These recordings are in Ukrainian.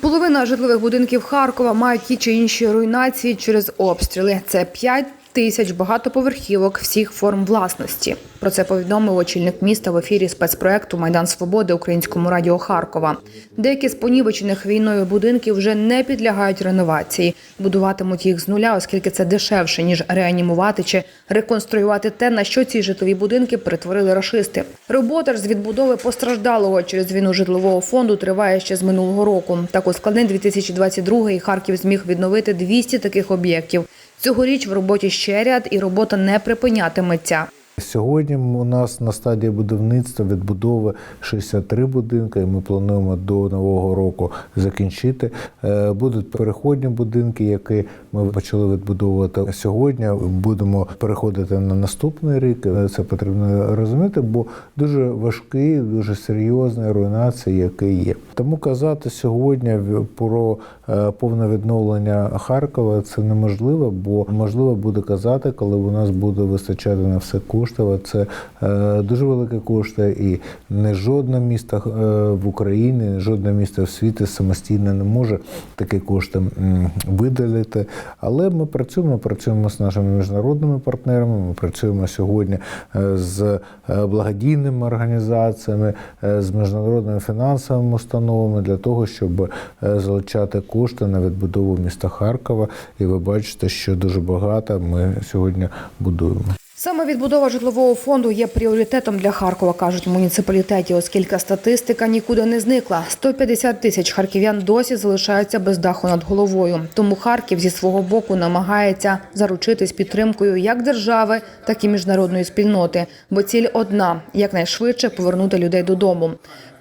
Половина житлових будинків Харкова мають ті чи інші руйнації через обстріли. Це 5 тисяч багатоповерхівок всіх форм власності. Про це повідомив очільник міста в ефірі спецпроекту Майдан Свободи Українському радіо Харкова. Деякі з понівечених війною будинків вже не підлягають реновації. Будуватимуть їх з нуля, оскільки це дешевше ніж реанімувати чи реконструювати те, на що ці житлові будинки перетворили рашисти. Робота ж з відбудови постраждалого через війну житлового фонду триває ще з минулого року. Так у складний 2022 Харків зміг відновити 200 таких об'єктів. Цьогоріч в роботі ще ряд, і робота не припинятиметься. Сьогодні у нас на стадії будівництва відбудови 63 будинки, і ми плануємо до нового року закінчити. Е, Будуть переходні будинки, які ми почали відбудовувати сьогодні. Будемо переходити на наступний рік. Е, Це потрібно розуміти, бо дуже важкий, дуже серйозна руйнація, які є. Тому казати сьогодні про е, повне відновлення Харкова це неможливо, бо можливо буде казати, коли у нас буде вистачати на все коштів. Це е, дуже великі кошти, і не жодне місто е, в Україні, жодне місто в світі самостійно не може такі кошти видалити. Але ми працюємо, працюємо з нашими міжнародними партнерами. Ми працюємо сьогодні е, з благодійними організаціями, з міжнародними фінансовими установами для того, щоб залучати кошти на відбудову міста Харкова. І ви бачите, що дуже багато ми сьогодні будуємо. Саме відбудова житлового фонду є пріоритетом для Харкова, кажуть в муніципалітеті, оскільки статистика нікуди не зникла. 150 тисяч харків'ян досі залишаються без даху над головою. Тому Харків зі свого боку намагається заручитись підтримкою як держави, так і міжнародної спільноти. Бо ціль одна якнайшвидше повернути людей додому.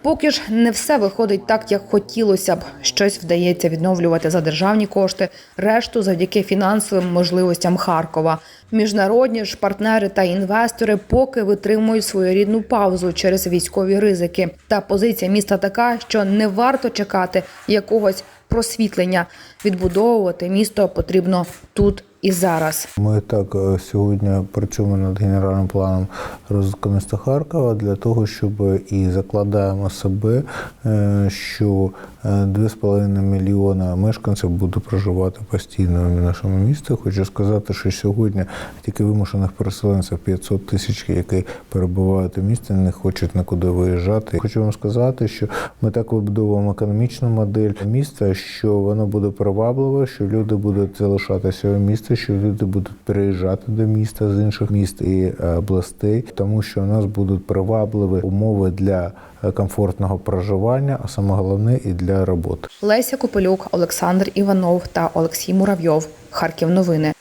Поки ж не все виходить так, як хотілося б. Щось вдається відновлювати за державні кошти, решту завдяки фінансовим можливостям Харкова. Міжнародні ж партнери та інвестори поки витримують своєрідну паузу через військові ризики. Та позиція міста така, що не варто чекати якогось просвітлення. Відбудовувати місто потрібно тут і зараз. Ми так е, сьогодні працюємо над генеральним планом розвитку міста Харкова для того, щоб і закладаємо себе, е, що е, 2,5 мільйона мешканців будуть проживати постійно в нашому місті. Хочу сказати, що сьогодні тільки вимушених переселенців 500 тисяч, які перебувають у місті, не хочуть нікуди виїжджати. Хочу вам сказати, що ми так вибудовуємо економічну модель міста, що воно буде привабливе, що люди будуть залишатися у місті, що люди будуть переїжджати до міста з інших міст і областей, тому що у нас будуть привабливі умови для комфортного проживання, а саме головне і для роботи. Леся Копилюк, Олександр Іванов та Олексій Муравйов. Харків новини.